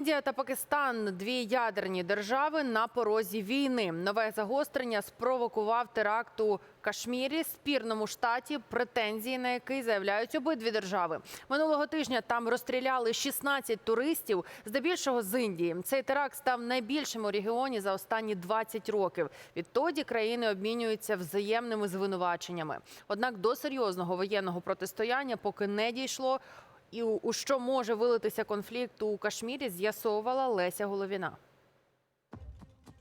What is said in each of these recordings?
Індія та Пакистан дві ядерні держави на порозі війни. Нове загострення спровокував теракт у Кашмірі, спірному штаті, претензії на який заявляють обидві держави. Минулого тижня там розстріляли 16 туристів, здебільшого з Індії. Цей теракт став найбільшим у регіоні за останні 20 років. Відтоді країни обмінюються взаємними звинуваченнями. Однак до серйозного воєнного протистояння поки не дійшло. І у що може вилитися конфлікт у Кашмірі, з'ясовувала Леся Головіна.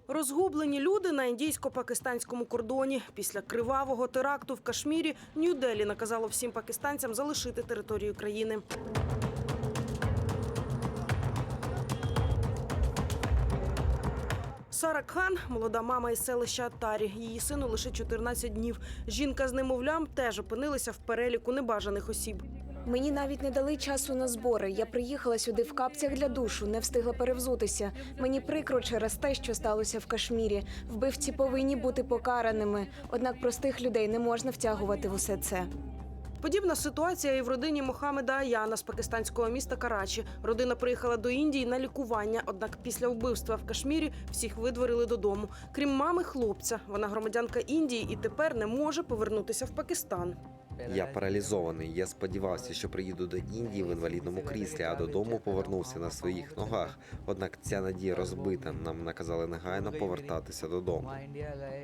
Розгублені люди на індійсько-пакистанському кордоні. Після кривавого теракту в Кашмірі Нью-Делі наказало всім пакистанцям залишити територію країни. Сара Кхан – молода мама із селища Атарі. Її сину лише 14 днів. Жінка з немовлям теж опинилися в переліку небажаних осіб. Мені навіть не дали часу на збори. Я приїхала сюди в капцях для душу, не встигла перевзутися. Мені прикро через те, що сталося в Кашмірі. Вбивці повинні бути покараними. Однак простих людей не можна втягувати в усе це. Подібна ситуація і в родині Мохамеда Аяна з пакистанського міста Карачі. Родина приїхала до Індії на лікування. Однак після вбивства в Кашмірі всіх видворили додому. Крім мами, хлопця. Вона громадянка Індії і тепер не може повернутися в Пакистан. Я паралізований. Я сподівався, що приїду до Індії в інвалідному кріслі, а додому повернувся на своїх ногах. Однак ця надія розбита. Нам наказали негайно повертатися додому.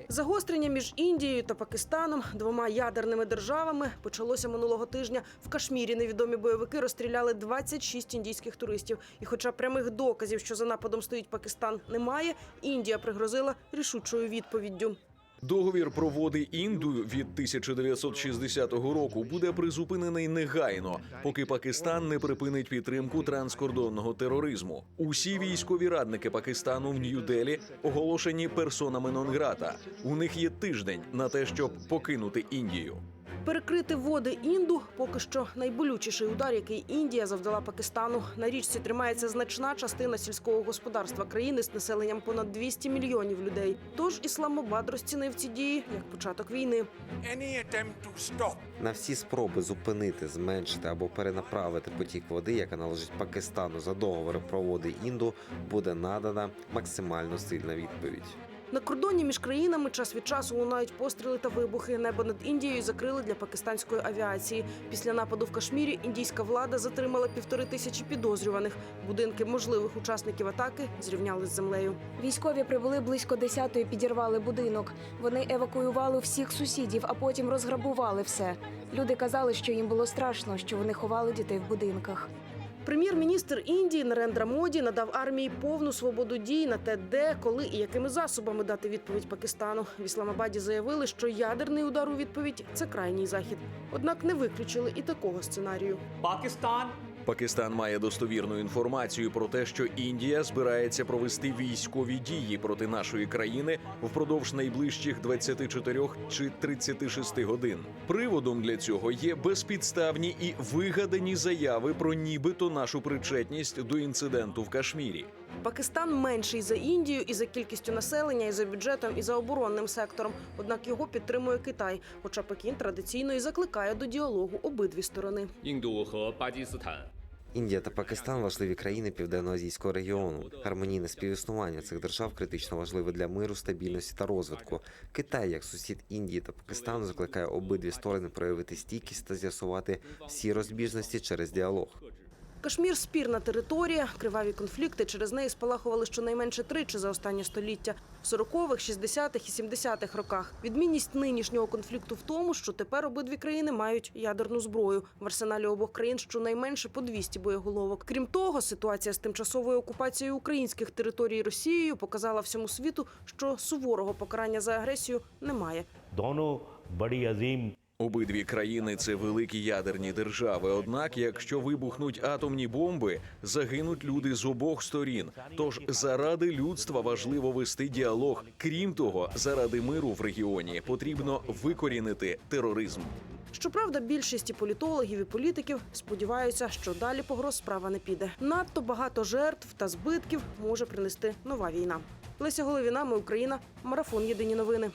Загострення між Індією та Пакистаном, двома ядерними державами, почалося минулого тижня. В Кашмірі невідомі бойовики розстріляли 26 індійських туристів. І, хоча прямих доказів, що за нападом стоїть Пакистан, немає, Індія пригрозила рішучою відповіддю. Договір про води Інду від 1960 року буде призупинений негайно, поки Пакистан не припинить підтримку транскордонного тероризму. Усі військові радники Пакистану в Нью-Делі оголошені персонами нон-грата. У них є тиждень на те, щоб покинути Індію. Перекрити води Інду поки що найболючіший удар, який Індія завдала Пакистану. На річці тримається значна частина сільського господарства країни з населенням понад 200 мільйонів людей. Тож Ісламабад розцінив ці дії як початок війни. На всі спроби зупинити, зменшити або перенаправити потік води, яка належить Пакистану за договором про води Інду, буде надана максимально сильна відповідь. На кордоні між країнами час від часу лунають постріли та вибухи. Небо над Індією закрили для пакистанської авіації. Після нападу в Кашмірі індійська влада затримала півтори тисячі підозрюваних. Будинки можливих учасників атаки зрівняли з землею. Військові прибули близько десятої, підірвали будинок. Вони евакуювали всіх сусідів, а потім розграбували все. Люди казали, що їм було страшно, що вони ховали дітей в будинках. Прем'єр-міністр Індії Нарендра Моді надав армії повну свободу дій на те, де, коли і якими засобами дати відповідь Пакистану. В Ісламабаді заявили, що ядерний удар у відповідь це крайній захід. Однак не виключили і такого сценарію. Pakistan Пакистан має достовірну інформацію про те, що Індія збирається провести військові дії проти нашої країни впродовж найближчих 24 чи 36 годин. Приводом для цього є безпідставні і вигадані заяви про нібито нашу причетність до інциденту в Кашмірі. Пакистан менший за Індію і за кількістю населення, і за бюджетом, і за оборонним сектором. Однак його підтримує Китай, хоча Пекін традиційно і закликає до діалогу обидві сторони. Індухо Пакистан. Індія та Пакистан важливі країни південно-азійського регіону. Гармонійне співіснування цих держав критично важливе для миру, стабільності та розвитку. Китай, як сусід Індії та Пакистану, закликає обидві сторони проявити стійкість та з'ясувати всі розбіжності через діалог. Кашмір спірна територія, криваві конфлікти через неї спалахували щонайменше тричі за останнє століття в 40-х, 60-х і 70-х роках. Відмінність нинішнього конфлікту в тому, що тепер обидві країни мають ядерну зброю. В арсеналі обох країн щонайменше по 200 боєголовок. Крім того, ситуація з тимчасовою окупацією українських територій Росією показала всьому світу, що суворого покарання за агресію немає. Дону баді азім Обидві країни це великі ядерні держави. Однак, якщо вибухнуть атомні бомби, загинуть люди з обох сторін. Тож заради людства важливо вести діалог. Крім того, заради миру в регіоні потрібно викорінити тероризм. Щоправда, більшість політологів і політиків сподіваються, що далі погроз справа не піде. Надто багато жертв та збитків може принести нова війна. Леся Головіна, ми Україна, марафон Єдині новини.